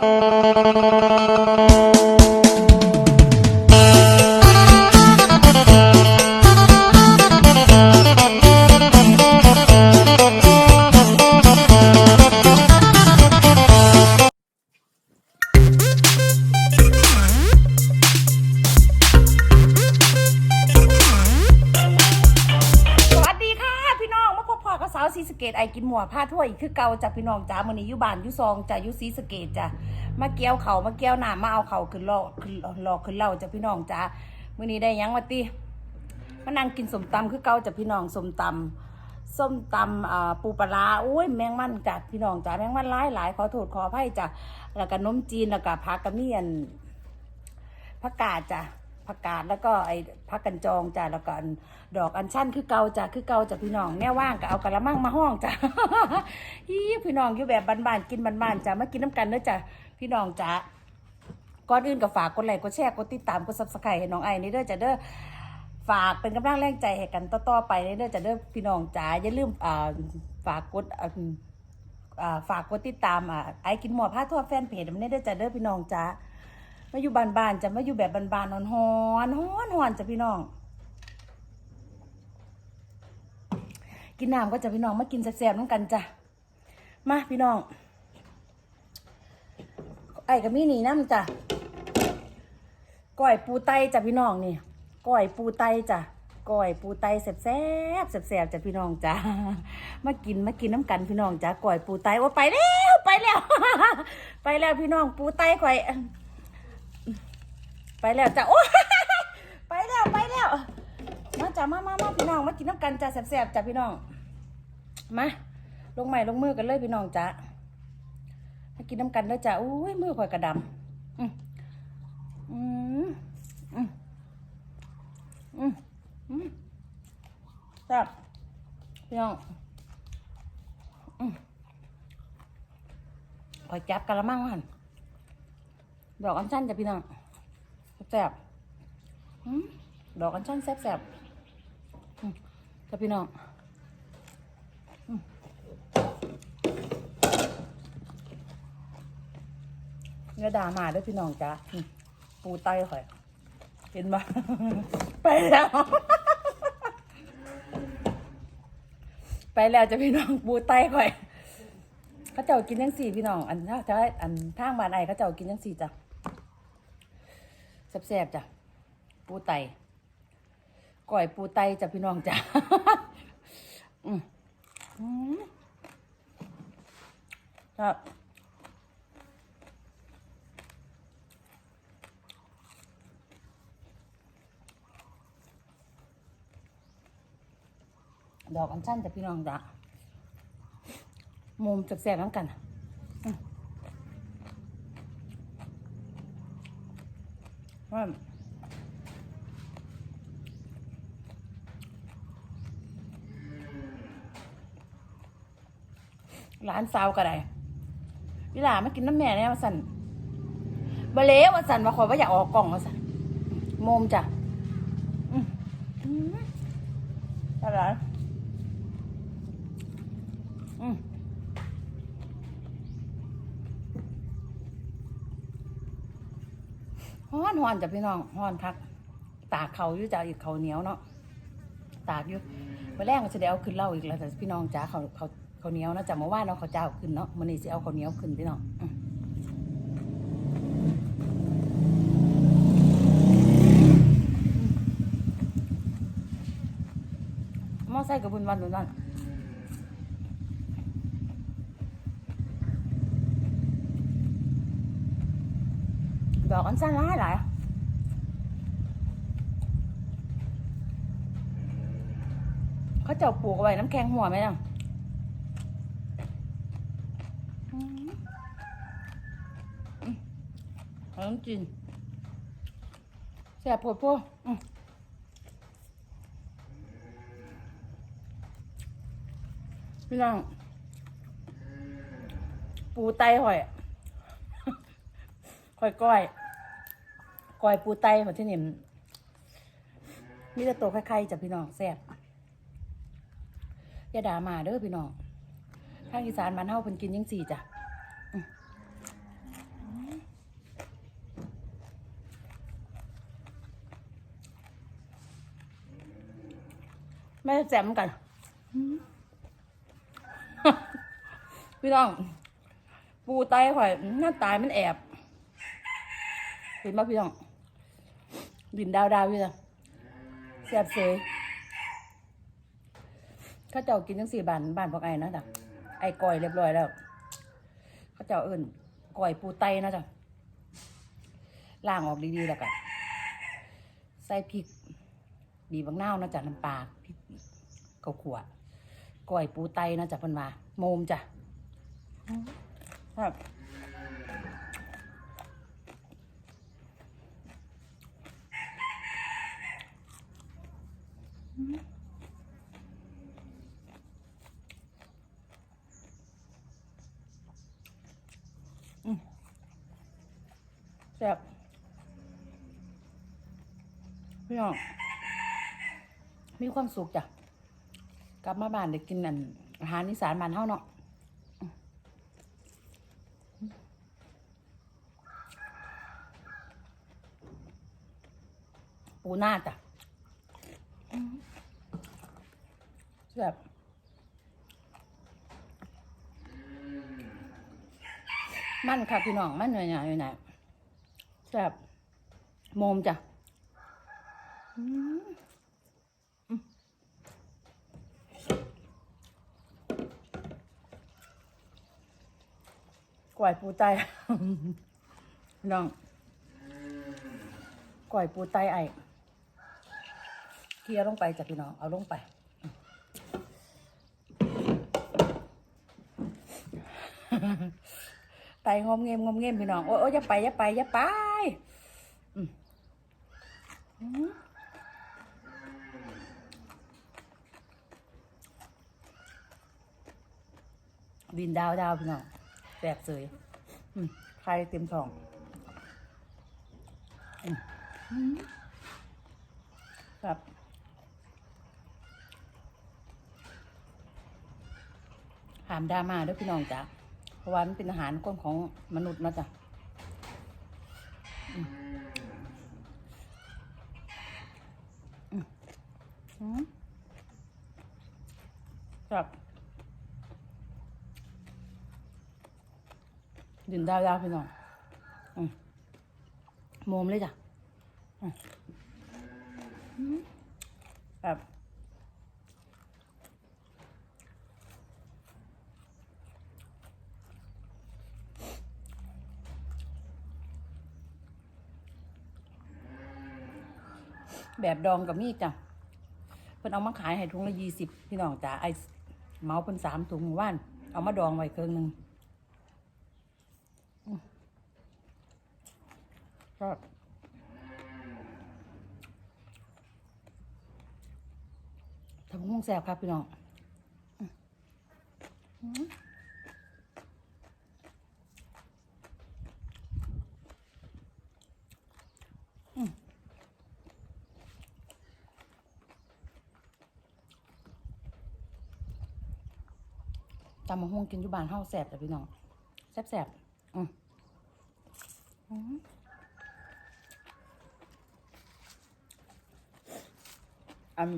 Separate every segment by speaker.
Speaker 1: Thank you. าพบพ่อกับสาวซีสเกตไอกินหมวผ้าถ้วยอีกคือเกาจ้ะพี่น้องจ้ามื้อนี้ยู่บ้านยู่ซองจ้ะยู่ซีสเกตจ้ะมาเกี่ยวเขามาเกี่ยวหน้ำมาเอาเขาขึ้นลอขึ้นลอขึ้นเล่าจ้ะพี่น้องจ้ามื้อนี้ได้ยังวะติมานั่งกินสมตำคือเกาจ้ะพี่น้องสมตำส้มตำปูปลาร้าโอ้ยแมงมันจ้ะพี่น้องจ้าแมงมันหลายหลายขอโทษขออภัยจ้ะแล้วก็นมจีนแล้วก็ผักกระเมียนผักกาดจ้ะ ผักกาดแล้วก็ไอ้ผักกันจองจ้ะแล้วก็ดอกอัญชันคือเกาจ้ะคือเกาจ้ะพี่น้องแน่ว่างก็เอากระมังมาห้องจ้ะฮีพี่น้องอยู่แบบบ้านๆกินบ้านๆจ้ะมากินน้ำกันเด้อจ้ะพี่น้องจ้ะก่อนอื่นก็ฝากกดไลค์กดแชร์กดติดตามกดซับสไครต์ให้น้องไอ้นี่เด้อจ้ะเด้อฝากเป็นกำลังแรงใจให้กันต่อๆไปเด้อจ้ะเด้อพี่น้องจ้ะอย่าลืมฝากกดฝากกดติดตามอ่าไอ้กินหมอผ้าทั่วแฟนเพจมันเด้อจ้ะเด้อพี่น้องจ้ะ มาอยู่บ้านๆจะมาอยู่แบบบ้านๆนอนฮอนฮอนฮอนจะพี่น้อง กินน้ำก็จะพี่น้องมากินแซ่บๆน้ำกันจ้ะมาพี่น้อง ไอ้กับมี่นี่น้ำจ้ะก้อยปูไตจ้ะพี่น้องนี่ก้อยปูไตจ้ะก้อยปูไตแซ่บๆแซ่บๆจ้ะพี่น้องจ้ะมากินมากินน้ำกันพี่น้องจ้ะก้อยปูไตโอ้ไปแล้วไปแล้ว ไปแล้วพี่น้องปูไตก้อย ไปแล้วจ้ะโอ้ไปแล้วไปแล้วมาจ้ะมามามาพี่น้องมากินน้ำกันจ้ะแซ่บๆจ้ะพี่น้องมาลงใหม่ลงมือกันเลยพี่น้องจ้ะมากินน้ำกันเลยจ้ะอุ้ยมือข่อยกระดำอืมอืมอืมอืมอืมแซ่บพี่น้องอืมข่อยจับกะละมังมาหันดอกอัญชันจ้ะพี่น้อง แซ่บอืมดอกอัญชันแซ่บแซ่บๆอืมจ้ะพี่น้องเนื้อดามาด้วยพี่น้องจ้าปูไตข่อยเห็นปะไปแล้ว ไปแล้วจะพี่น้องปูไตข่อย เขาเจ้ากินยังสี่พี่น้อง อันถ้าจะอันทางบ้านไอเขาเจ้ากินยังสี่จ้ะ แซ่บๆจ้ะ ปูไตก่อยปูไตจ้ะพี่น้องจ้ะอืมอืมครับดอกอัญชันจ้ะพี่น้องจ้ะมุมแซ่บน้ำกันอืม ว่าหลานสาวก็ได้วิลามากินน้ำแม่เนี่ยมาสั่นบะเละมาสั่นมาคอยว่าอยากออกกล่องมาสั่นโมมจ้ะอืมอืมอะไรอืม ฮ้อนฮ้อนจ้ะพี่น้องฮ้อนพัก ตากเขาอยู่จ้ะอีกเขาเหนียวเนาะตากอยู่มาแรกก็จะได้เอาขึ้นเล่าอีกแล้วแต่พี่น้องจ้าเขาเขาเขาเหนียวนะจ้ะเมื่อวานเนาะเขาเจ้าขึ้นเนาะมันนี้สิเอาเขาเหนียวขึ้นพี่น้องมมอไซค์กับบุญวันบุญวัน ดอกอันสั้นร้ายหลายเขาเจ้าปลูกไว้น้ำแข็งหัวไหมล่ะอืมอืมจีนแสบปวดพวกอืมพี่น้อง ปูไตหอยหอยก้อย กอยปูไตของที่นี่มีแต่ตัวไข่ๆจากพี่น้องแซ่บอย่าด่ามาเด้อพี่น้องข้างอีสานบ้านเฮาเพิ่นกินยังสี่จ้ะไม่แซมกันพี่น้อง ปูไตข่อยหน้าตายมันแอบ เห็นป่ะพี่น้อง บินดาวดาวพี่จ้ะแซ่บเสยเข้าเจ้ากินทั้งสี่บานบานพวกไอ้นะจ้ะไอ้ก่อยเรียบร้อยแล้วเข้าเจ้าเอิ่นก่อยปูไตนะจ้ะล่างออกดีๆแล้วกันใส่พริกบีบางเน่านะจ๊ะน้ำปลาพริกเกาขวก่อยปูไตนะจ๊ะพิ่นมาโมมจ้ะครับ แซ่บพี่น้องมีความสุขจ้ะ กลับมาบ้านได้กินอันอาหารอีสานบ้านเฮาเนาะปูหน้าจ้ะ แบบมันค่ะพี่น้องมันหน่อยหน่อยๆแบบโมมจ้ะกล้วยปูไตน้องกล้วยปูไตไอเคี่ยวลงไปจ้ะพี่น้อง เอาลงไป ไตงมเงมงมเงมพี่น้อง โอ้ยอย่าไปอย่าไปอย่าไปบินดาวดาวพี่น้องแตกเสยอืมไข่เต็มท้องอืมอืมครับหามดามาด้วยพี่น้องจ้ะ ราะว่ามันเป็นอาหารก้นของมนุษย์นะจ้ะอืมอืมอืมครับดินดาวดาวพี่น้องอืมโมมเลยจ้ะแบบ แบบดองกับมีดจ้ะเพิ่นเอามาขายให้ถุงละยี่สิบพี่น้องจ้ะไอเมาเป็นสามถุงว่าน เอามาดองไว้เครื่องหนึ่งครับทำห้งแสบครับพี่น้อง ตำมะฮวงกินอยู่บ้านเฮาแสบจ้ะพี่น้องแสบแสบอืมอืมอัน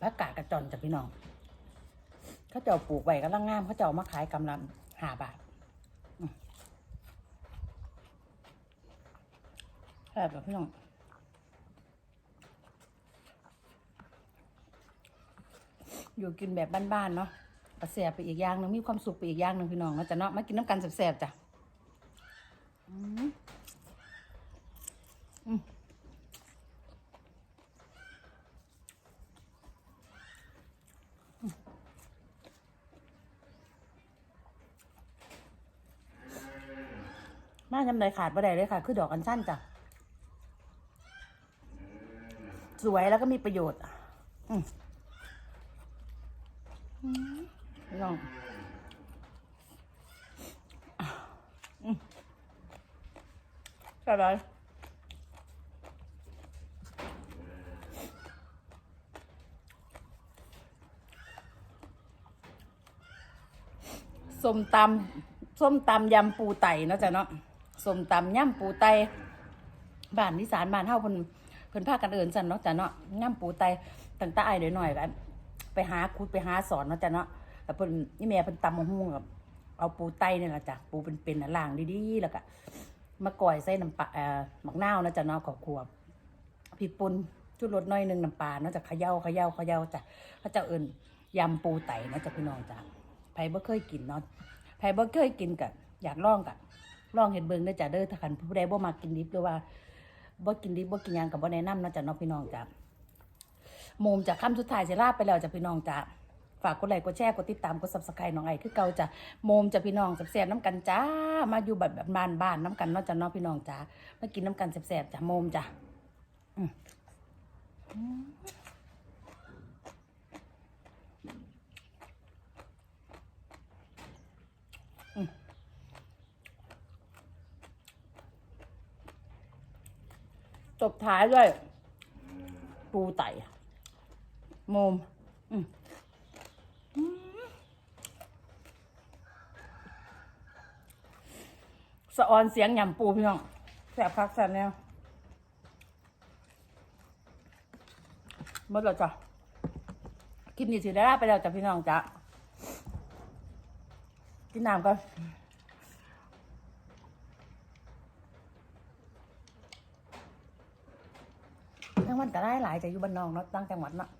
Speaker 1: ผักกาดกระจอนจ้ะพี่น้องเขาเจ้าปลูกไว้กำลังงามเขาเจ้าเอามาขายกำลังหาบาทแซบแบบพี่น้อง อยู่กินแบบบ้านๆเนาะกระแสบไปอีกอย่างหนึ่งมีความสุขไปอีกอย่างหนึ่งพี่น้องเนาะจะเนาะมากินน้ำกันแซ่บๆจ้ะอืมอืมมาทำไรขาดบ่ได้เลยค่ะ คือดอกอัญชันจ้ะ สวยแล้วก็มีประโยชน์อืมอืมลองอืม ใช่ไหมส้มตำส้มตำยำปูไตเนาะจ๊ะเนาะส้มตำยำปูไตบ้านนิสานบ้านเฮาเพิ่นเพิ่นพากันเอินสั่นเนาะจ้ะเนาะย่ำปูไตตั้งแต่อ้ายเด๋ยหน่อยกันไปหาคุดไปหาสอนเนาะจ้ะเนาะแล้วเพิ่นนี่แม่เพิ่นตำมะฮุ่งกับเอาปูไตนี่แหละจ้ะปูเป็นๆน่ะล้างดีๆแล้วก็ มาก่อยใส่น้ำปลาเอ่อหมักนาวนะจ้ะเนาะขอบครัวพริกป่นชุดรสน้อยหนึงน้ำปลาเนาะจ้ะเขย่าเขย่าเขย่าจ้ะเขาเจะเอินยำปูไตนะจ้ะพี่น้องจ้ะไผบ่เคยกินเนาะไผบ่เคยกินก็อยากลองก็ลองเฮ็ดเบิ่งเด้อจ้ะเด้อถ้าคันผู้ใดบ่มักกินดิบหรือว่าบ่กินดิบบ่กินหยังกับบ่แนะนำเนาะจ้ะเน้องพี่น้องจ้ะโมมจากคำสุดท้ายเสิลาไปแล้วจ้ะพี่น้องจ้ะ ฝากกดไลค์กดแชร์กดติดตามกด Subscribe น้องไอคือเก่าจ้ะโมมจ้ะพี่น้องแซ่บๆน้ำกันจ้า มาอยู่แบบแบบบ้านๆน้ำกันเนาะจ้ะเน้องพี่น้องจ้ามากินน้ำกันแซ่บๆจ้ะโมมจ้ะจบท้ายด้วยปูไต่โมมอืมอืมสะออนเสียงหยำปูพี่น้องแสบคักแสบแนวหมดแล้วจ้ะคลิปนี้สิได้ลาไปแล้วจ้ะพี่น้องจ้ะกินน้ำก่อนทั้งวันก็ได้หลายจะอยู่บ้านนอกเนาะตั้งจังหวัดเนาะ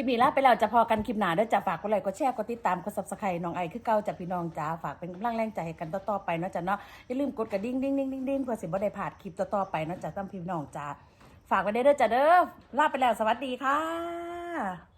Speaker 1: ลิปนี้ลาไปแล้วจะพอกันคลิปหนาเด้อจะฝากกดไลค์กดแชร์กดติดตามกดซับสไครต์น้องไอคือเก่าจากพี่น้องจ้าฝากเป็นกำลังแรงใจให้กันต่อๆไปเนาะจ้ะเนาะอย่าลืมกดกระดิ่งดิ่งดิ่งดิ่งดิ่งเพื่อสิบ่ได้ผ่านคลิปต่อๆไปเนาะจ้ะตั้มพี่น้องจ้าฝากไว้ได้เด้อจ้ะเด้อลาไปแล้วสวัสดีค่ะ